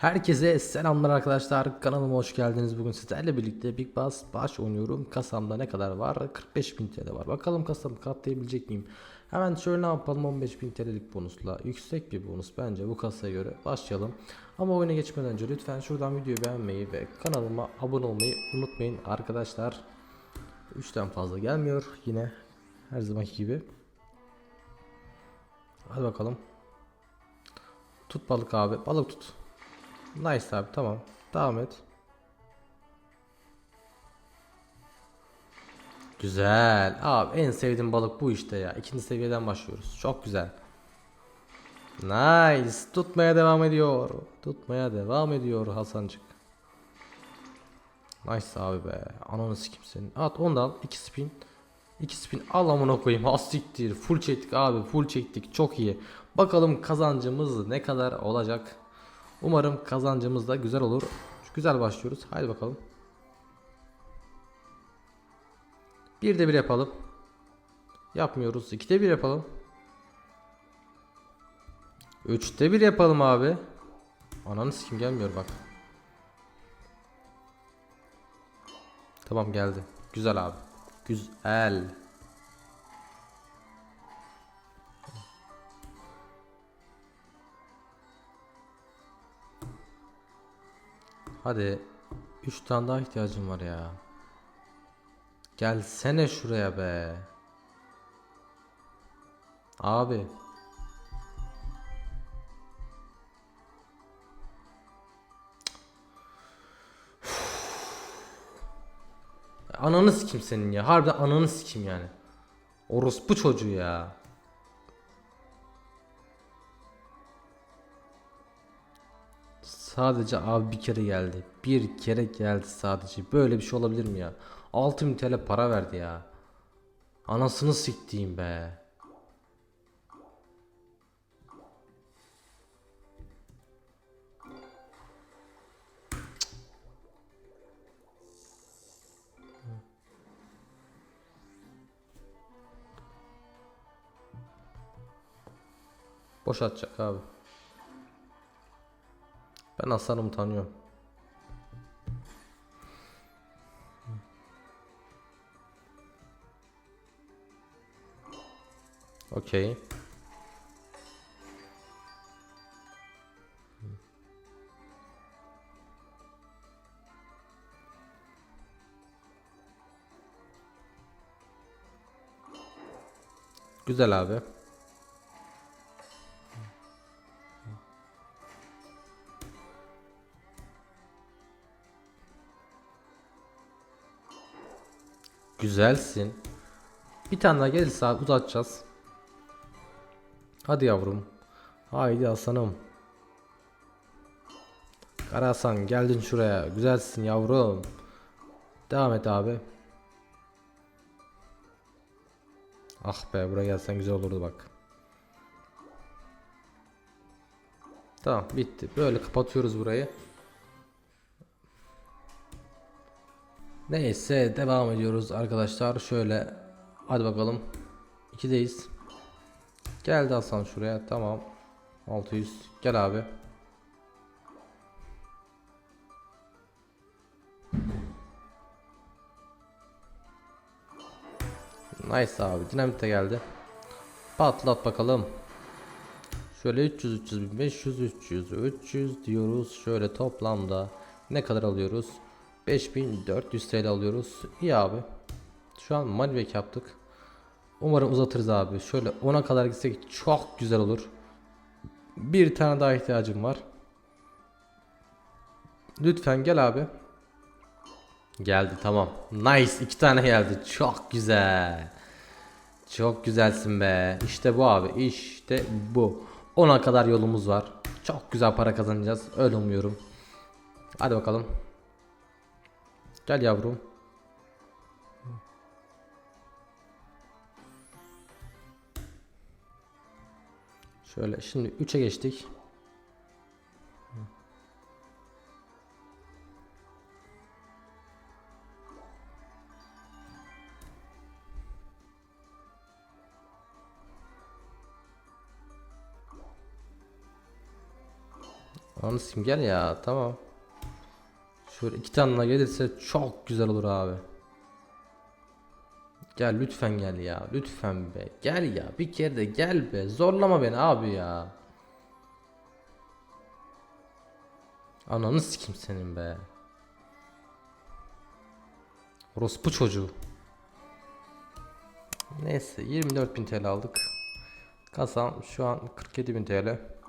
Herkese selamlar arkadaşlar. Kanalıma hoş geldiniz. Bugün sizlerle birlikte Big Bass baş oynuyorum. Kasamda ne kadar var? 45.000 TL var. Bakalım kasamı katlayabilecek miyim? Hemen şöyle ne yapalım 15.000 TL'lik bonusla. Yüksek bir bonus bence bu kasaya göre. Başlayalım. Ama oyuna geçmeden önce lütfen şuradan videoyu beğenmeyi ve kanalıma abone olmayı unutmayın arkadaşlar. 3'ten fazla gelmiyor yine her zamanki gibi. Hadi bakalım. Tut balık abi. Balık tut. Nice abi tamam. Devam et. Güzel. Abi en sevdiğim balık bu işte ya. İkinci seviyeden başlıyoruz. Çok güzel. Nice. Tutmaya devam ediyor. Tutmaya devam ediyor Hasancık. Nice abi be. Ananı sikim senin. At onu da al. 2 spin. 2 spin al amına koyayım. Hastiktir. Full çektik abi. Full çektik. Çok iyi. Bakalım kazancımız ne kadar olacak. Umarım kazancımız da güzel olur. Güzel başlıyoruz. Haydi bakalım. Bir de bir yapalım. Yapmıyoruz. İkide bir yapalım. Üçte bir yapalım abi. Ananı sikim gelmiyor bak. Tamam geldi. Güzel abi. Güzel. Hadi 3 tane daha ihtiyacım var ya. Gelsene şuraya be. Abi. Ananı sikim senin ya. Harbiden ananı sikim yani. Orospu çocuğu ya. Sadece abi bir kere geldi. Bir kere geldi sadece. Böyle bir şey olabilir mi ya? 6000 TL para verdi ya. Anasını siktiğim be. Boş atacak abi. Ben aslanımı tanıyorum. Okey. Güzel abi. Güzelsin. Bir tane daha gelirse abi uzatacağız. Hadi yavrum. Haydi aslanım. Kara Hasan geldin şuraya. Güzelsin yavrum. Devam et abi. Ah be buraya gelsen güzel olurdu bak. Tamam bitti. Böyle kapatıyoruz burayı. Neyse devam ediyoruz arkadaşlar. Şöyle hadi bakalım. 2'deyiz. Geldi Hasan şuraya. Tamam. 600. Gel abi. Nice abi. Dinamit de geldi. Patlat bakalım. Şöyle 300 300 500 300 300 diyoruz. Şöyle toplamda ne kadar alıyoruz? 5400 TL alıyoruz. İyi abi. Şu an moneyback yaptık. Umarım uzatırız abi. Şöyle 10'a kadar gitsek çok güzel olur. Bir tane daha ihtiyacım var. Lütfen gel abi. Geldi tamam. Nice iki tane geldi. Çok güzel. Çok güzelsin be. İşte bu abi. İşte bu. 10'a kadar yolumuz var. Çok güzel para kazanacağız. Öyle umuyorum. Hadi bakalım. Gel yavrum. Şöyle şimdi 3'e geçtik. Ananı sim gel ya tamam. Şöyle iki tane gelirse çok güzel olur abi. Gel lütfen gel ya lütfen be gel ya bir kere de gel be zorlama beni abi ya. Ananı sikim senin be. Orospu çocuğu. Neyse 24.000 TL aldık. Kasam şu an 47.000 TL.